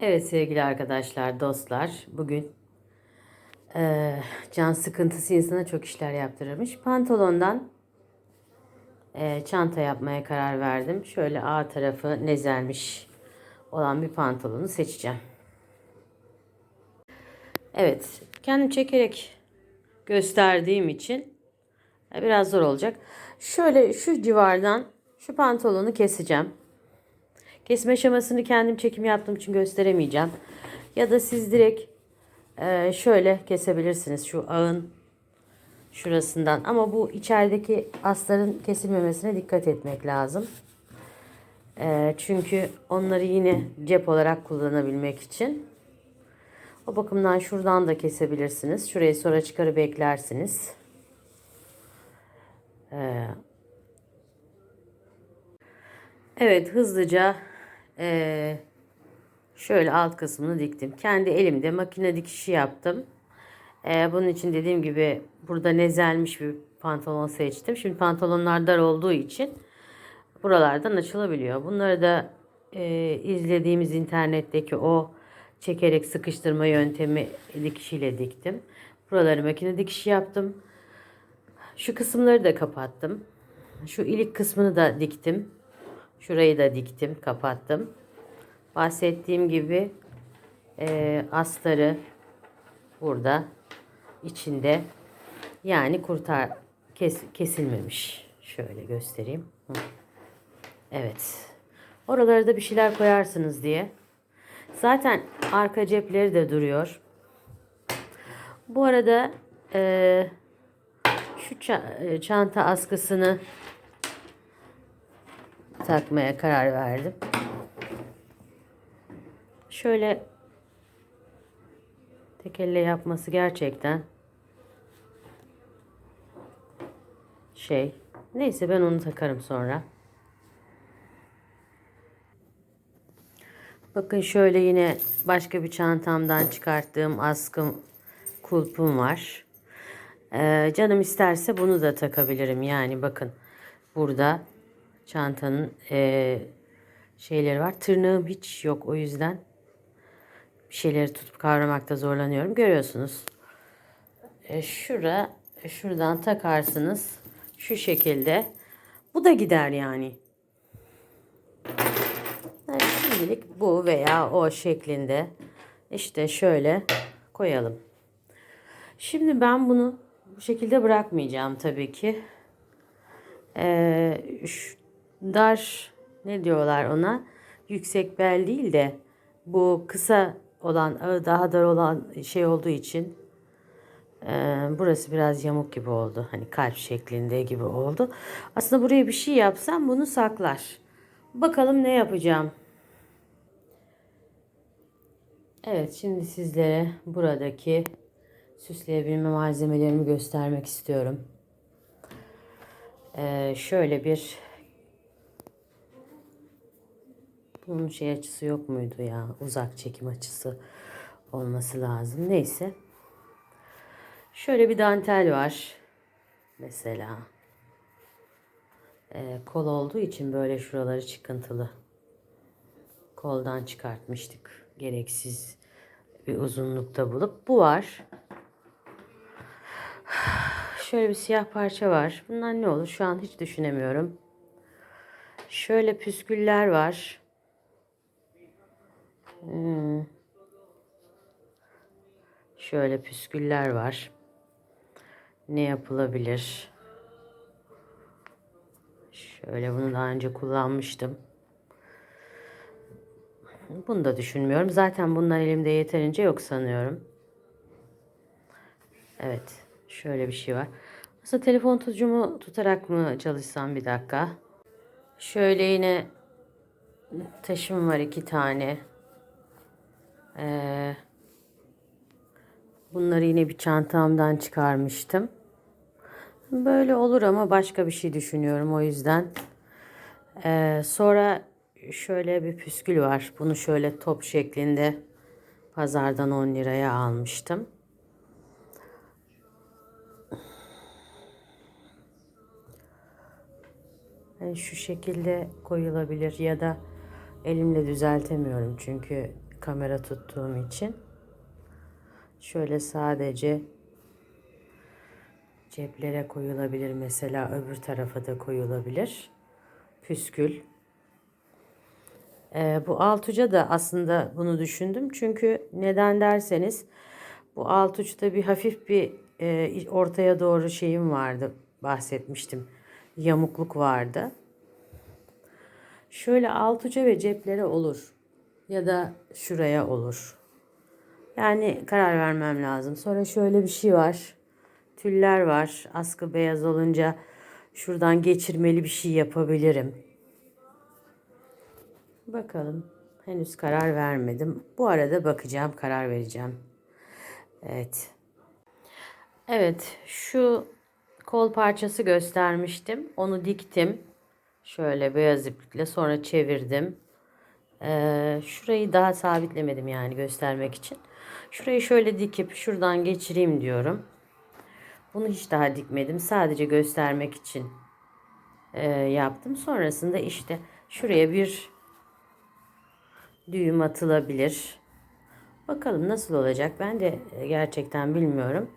Evet sevgili arkadaşlar, dostlar. Bugün eee, can sıkıntısı insana çok işler yaptırırmış. Pantolondan eee, çanta yapmaya karar verdim. Şöyle A tarafı nezelmiş olan bir pantolonu seçeceğim. Evet, kendim çekerek gösterdiğim için e, biraz zor olacak. Şöyle şu civardan şu pantolonu keseceğim. Kesme aşamasını kendim çekim yaptığım için gösteremeyeceğim. Ya da siz direkt e, şöyle kesebilirsiniz şu ağın şurasından. Ama bu içerideki asların kesilmemesine dikkat etmek lazım. E, çünkü onları yine cep olarak kullanabilmek için. O bakımdan şuradan da kesebilirsiniz. Şurayı sonra çıkarıp eklersiniz. E, Evet hızlıca eee, şöyle alt kısmını diktim. Kendi elimde makine dikişi yaptım. Eee, bunun için dediğim gibi burada nezelmiş bir pantolon seçtim. Şimdi pantolonlar dar olduğu için buralardan açılabiliyor. Bunları da eee, izlediğimiz internetteki o çekerek sıkıştırma yöntemi dikişiyle diktim. Buraları makine dikişi yaptım. Şu kısımları da kapattım. Şu ilik kısmını da diktim. Şurayı da diktim, kapattım. Bahsettiğim gibi e, astarı burada içinde yani kurtar kes, kesilmemiş. Şöyle göstereyim. Evet. Oralara da bir şeyler koyarsınız diye. Zaten arka cepleri de duruyor. Bu arada e, şu e, çanta askısını takmaya karar verdim. Şöyle tek elle yapması gerçekten şey. Neyse ben onu takarım sonra. Bakın şöyle yine başka bir çantamdan çıkarttığım askım kulpum var. Ee, canım isterse bunu da takabilirim. Yani bakın burada çantanın eee, şeyleri var. Tırnağım hiç yok o yüzden bir şeyleri tutup kavramakta zorlanıyorum. Görüyorsunuz. E, şura şuradan takarsınız. Şu şekilde. Bu da gider yani. Yani şimdilik bu veya o şeklinde işte şöyle koyalım. Şimdi ben bunu bu şekilde bırakmayacağım tabii ki. Ee, şu dar ne diyorlar ona? Yüksek bel değil de bu kısa olan daha dar olan şey olduğu için e, burası biraz yamuk gibi oldu. Hani kalp şeklinde gibi oldu. Aslında buraya bir şey yapsam bunu saklar. Bakalım ne yapacağım. Evet şimdi sizlere buradaki süsleyebilme malzemelerimi göstermek istiyorum. Ee, şöyle bir bunun şey açısı yok muydu ya? Uzak çekim açısı olması lazım. Neyse. Şöyle bir dantel var. Mesela. Ee, kol olduğu için böyle şuraları çıkıntılı. Koldan çıkartmıştık. Gereksiz bir uzunlukta bulup. Bu var. Şöyle bir siyah parça var. Bundan ne olur? Şu an hiç düşünemiyorum. Şöyle püsküller var. Hmm. Şöyle püsküller var. Ne yapılabilir? Şöyle bunu daha önce kullanmıştım. Bunu da düşünmüyorum. Zaten bunlar elimde yeterince yok sanıyorum. Evet. Şöyle bir şey var. Aslında telefon tutucumu tutarak mı çalışsam bir dakika. Şöyle yine taşım var iki tane. Ee, bunları yine bir çantamdan çıkarmıştım. Böyle olur ama başka bir şey düşünüyorum o yüzden. Ee, sonra şöyle bir püskül var. Bunu şöyle top şeklinde pazardan 10 liraya almıştım. Yani şu şekilde koyulabilir ya da elimle düzeltemiyorum çünkü kamera tuttuğum için. Şöyle sadece ceplere koyulabilir mesela öbür tarafa da koyulabilir. Püskül. Ee, bu alt uca da aslında bunu düşündüm. Çünkü neden derseniz bu alt uçta bir hafif bir e, ortaya doğru şeyim vardı. Bahsetmiştim. Yamukluk vardı. Şöyle alt uca ve ceplere olur. Ya da şuraya olur. Yani karar vermem lazım. Sonra şöyle bir şey var. Tüller var. Askı beyaz olunca şuradan geçirmeli bir şey yapabilirim. Bakalım. Henüz karar vermedim. Bu arada bakacağım, karar vereceğim. Evet. Evet, şu kol parçası göstermiştim. Onu diktim. Şöyle beyaz iplikle sonra çevirdim. Ee, şurayı daha sabitlemedim yani göstermek için. Şurayı şöyle dikip şuradan geçireyim diyorum. Bunu hiç daha dikmedim. Sadece göstermek için e, yaptım. Sonrasında işte şuraya bir düğüm atılabilir. Bakalım nasıl olacak. Ben de gerçekten bilmiyorum.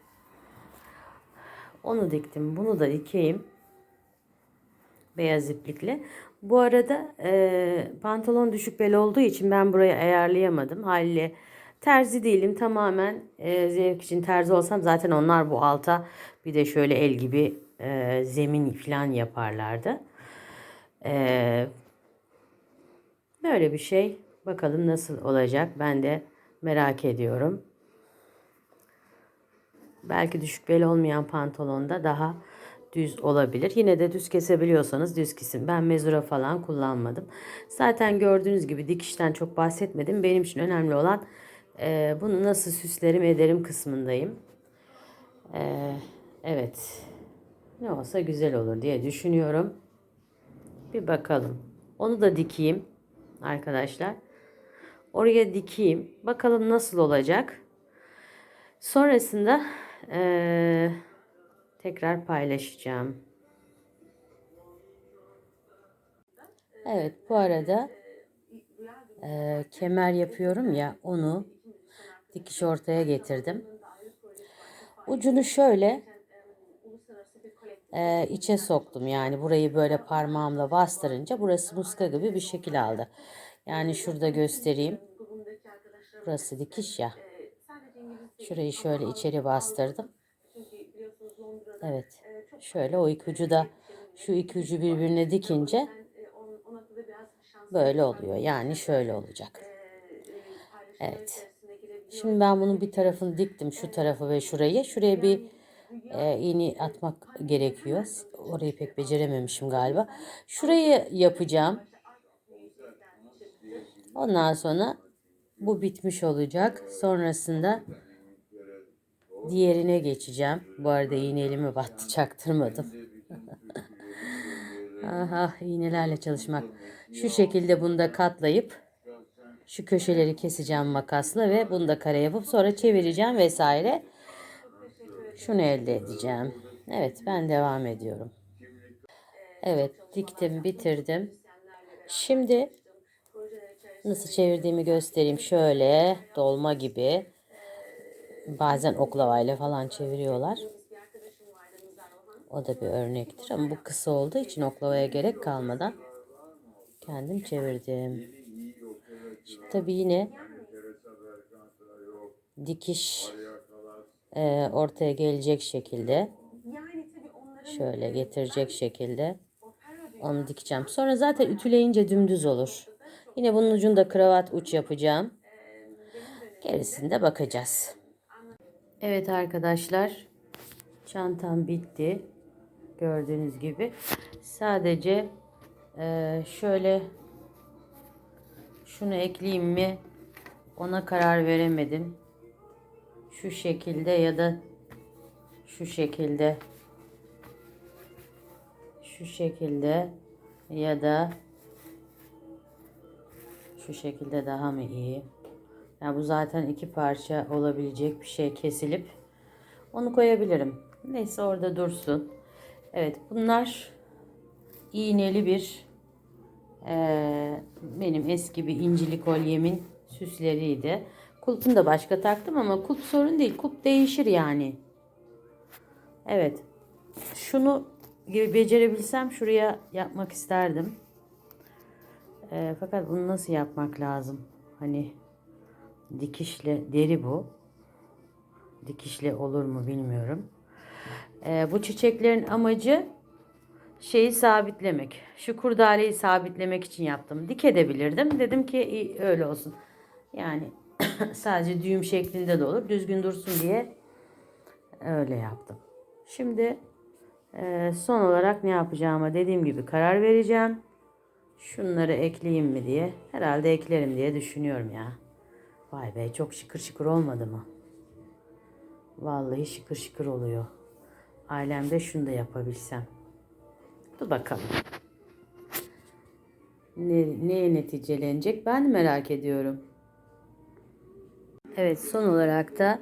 Onu diktim. Bunu da dikeyim. Beyaz iplikle. Bu arada e, pantolon düşük bel olduğu için ben burayı ayarlayamadım. Haliyle terzi değilim. Tamamen e, zevk için terzi olsam zaten onlar bu alta bir de şöyle el gibi e, zemin falan yaparlardı. E, böyle bir şey. Bakalım nasıl olacak. Ben de merak ediyorum. Belki düşük bel olmayan pantolonda daha düz olabilir. Yine de düz kesebiliyorsanız düz kesin. Ben mezura falan kullanmadım. Zaten gördüğünüz gibi dikişten çok bahsetmedim. Benim için önemli olan e, bunu nasıl süslerim ederim kısmındayım. E, evet. Ne olsa güzel olur diye düşünüyorum. Bir bakalım. Onu da dikeyim arkadaşlar. Oraya dikeyim. Bakalım nasıl olacak. Sonrasında eee, tekrar paylaşacağım. Evet bu arada eee, kemer yapıyorum ya onu dikiş ortaya getirdim. Ucunu şöyle eee, içe soktum yani burayı böyle parmağımla bastırınca burası muska gibi bir şekil aldı. Yani şurada göstereyim. Burası dikiş ya. Şurayı şöyle içeri bastırdım. Evet. Şöyle o iki ucu da şu iki ucu birbirine dikince böyle oluyor. Yani şöyle olacak. Evet. Şimdi ben bunun bir tarafını diktim. Şu tarafı ve şurayı. Şuraya bir e, iğne atmak gerekiyor. Orayı pek becerememişim galiba. Şurayı yapacağım. Ondan sonra bu bitmiş olacak. Sonrasında diğerine geçeceğim. Bu arada iğne elime battı çaktırmadım. Aha iğnelerle çalışmak. Şu şekilde bunu da katlayıp şu köşeleri keseceğim makasla ve bunu da kare yapıp sonra çevireceğim vesaire. Şunu elde edeceğim. Evet ben devam ediyorum. Evet diktim bitirdim. Şimdi Nasıl çevirdiğimi göstereyim. Şöyle dolma gibi. Bazen oklavayla falan çeviriyorlar. O da bir örnektir ama bu kısa olduğu için oklavaya gerek kalmadan kendim çevirdim. Şimdi tabii yine dikiş e, ortaya gelecek şekilde şöyle getirecek şekilde onu dikeceğim. Sonra zaten ütüleyince dümdüz olur. Yine bunun ucunda kravat uç yapacağım. Gerisinde bakacağız. Evet arkadaşlar. Çantam bitti. Gördüğünüz gibi. Sadece e, şöyle şunu ekleyeyim mi? Ona karar veremedim. Şu şekilde ya da şu şekilde şu şekilde ya da şu şekilde daha mı iyi? Yani bu zaten iki parça olabilecek bir şey kesilip onu koyabilirim. Neyse orada dursun. Evet bunlar iğneli bir e, benim eski bir incili kolyemin süsleriydi. Kulpunu da başka taktım ama kulp sorun değil. Kulp değişir yani. Evet. Şunu gibi becerebilsem şuraya yapmak isterdim. Ee, fakat bunu nasıl yapmak lazım? Hani dikişle deri bu. Dikişle olur mu bilmiyorum. Ee, bu çiçeklerin amacı şeyi sabitlemek. Şu kurdaleyi sabitlemek için yaptım. Dik edebilirdim. Dedim ki öyle olsun. Yani sadece düğüm şeklinde de olur. Düzgün dursun diye öyle yaptım. Şimdi e, son olarak ne yapacağıma dediğim gibi karar vereceğim. Şunları ekleyeyim mi diye. Herhalde eklerim diye düşünüyorum ya. Vay be çok şıkır şıkır olmadı mı? Vallahi şıkır şıkır oluyor. Ailemde şunu da yapabilsem. Dur bakalım. Ne, neye neticelenecek ben merak ediyorum. Evet son olarak da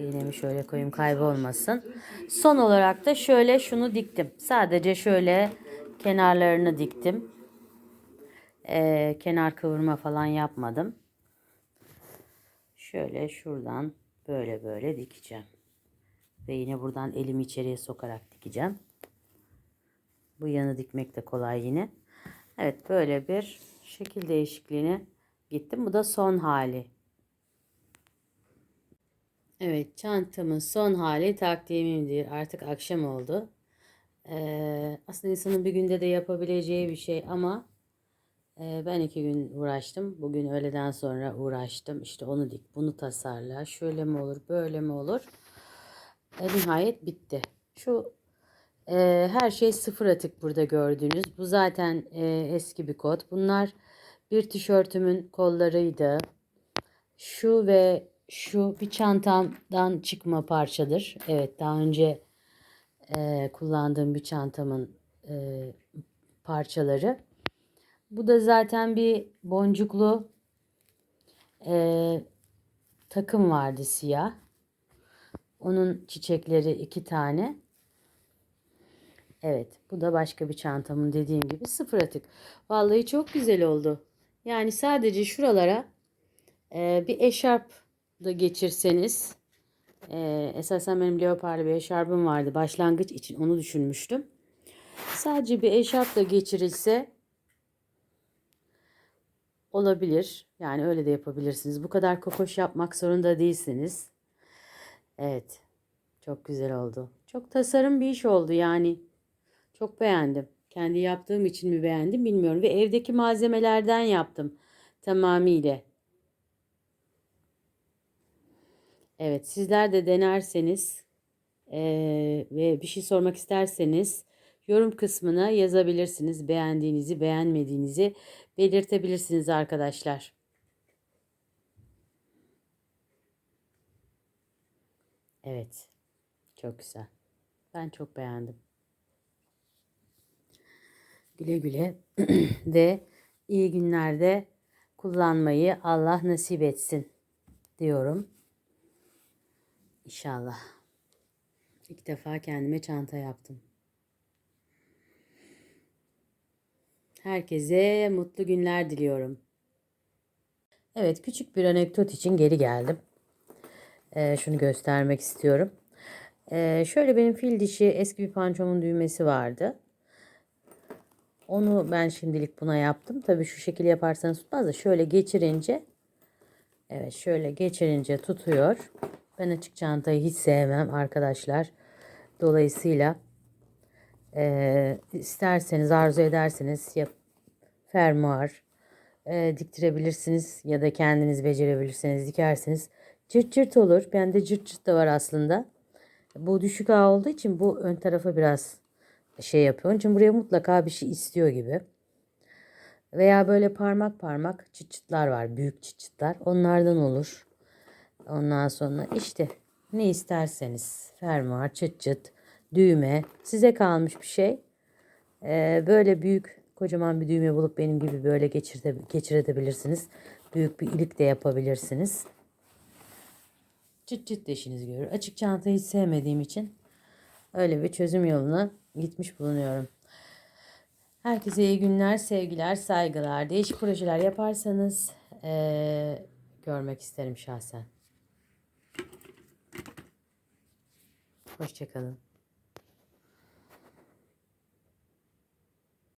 yine mi şöyle koyayım kaybolmasın. Son olarak da şöyle şunu diktim. Sadece şöyle kenarlarını diktim. Ee, kenar kıvırma falan yapmadım. Şöyle şuradan böyle böyle dikeceğim. Ve yine buradan elimi içeriye sokarak dikeceğim. Bu yanı dikmek de kolay yine. Evet böyle bir şekil değişikliğine gittim. Bu da son hali. Evet çantamın son hali takdimimdir. Artık akşam oldu. Ee, aslında insanın bir günde de yapabileceği bir şey ama ben iki gün uğraştım. Bugün öğleden sonra uğraştım. İşte onu dik, bunu tasarla. Şöyle mi olur, böyle mi olur? E, nihayet bitti. Şu e, her şey sıfır atık burada gördüğünüz. Bu zaten e, eski bir kod. Bunlar bir tişörtümün kollarıydı. Şu ve şu bir çantamdan çıkma parçadır. Evet daha önce e, kullandığım bir çantamın e, parçaları. Bu da zaten bir boncuklu e, takım vardı siyah. Onun çiçekleri iki tane. Evet bu da başka bir çantamın dediğim gibi sıfır atık. Vallahi çok güzel oldu. Yani sadece şuralara e, bir eşarp da geçirseniz. E, esasen benim leoparlı bir eşarbım vardı. Başlangıç için onu düşünmüştüm. Sadece bir eşarp da geçirilse olabilir. Yani öyle de yapabilirsiniz. Bu kadar kokoş yapmak zorunda değilsiniz. Evet. Çok güzel oldu. Çok tasarım bir iş oldu yani. Çok beğendim. Kendi yaptığım için mi beğendim bilmiyorum. Ve evdeki malzemelerden yaptım. Tamamıyla. Evet sizler de denerseniz eee, ve bir şey sormak isterseniz yorum kısmına yazabilirsiniz. Beğendiğinizi beğenmediğinizi belirtebilirsiniz arkadaşlar. Evet. Çok güzel. Ben çok beğendim. Güle güle de iyi günlerde kullanmayı Allah nasip etsin diyorum. İnşallah. İlk defa kendime çanta yaptım. Herkese mutlu günler diliyorum. Evet, küçük bir anekdot için geri geldim. Ee, şunu göstermek istiyorum. Ee, şöyle benim fil dişi eski bir pançomun düğmesi vardı. Onu ben şimdilik buna yaptım. Tabii şu şekil yaparsanız tutmaz da şöyle geçirince evet şöyle geçirince tutuyor. Ben açık çantayı hiç sevmem arkadaşlar. Dolayısıyla e, isterseniz arzu ederseniz yap, fermuar e, diktirebilirsiniz ya da kendiniz becerebilirseniz dikersiniz. Cırt cırt olur. Bende cırt cırt da var aslında. Bu düşük ağ olduğu için bu ön tarafa biraz şey yapıyor. Onun için buraya mutlaka bir şey istiyor gibi. Veya böyle parmak parmak çıt çıtlar var. Büyük çıt çıtlar. Onlardan olur. Ondan sonra işte ne isterseniz fermuar, çıt çıt, düğme size kalmış bir şey. Ee, böyle büyük kocaman bir düğme bulup benim gibi böyle geçirte, geçirebilirsiniz. Büyük bir ilik de yapabilirsiniz. Çıt çıt de görür. Açık çantayı hiç sevmediğim için öyle bir çözüm yoluna gitmiş bulunuyorum. Herkese iyi günler, sevgiler, saygılar. Değişik projeler yaparsanız eee görmek isterim şahsen. Hoşçakalın.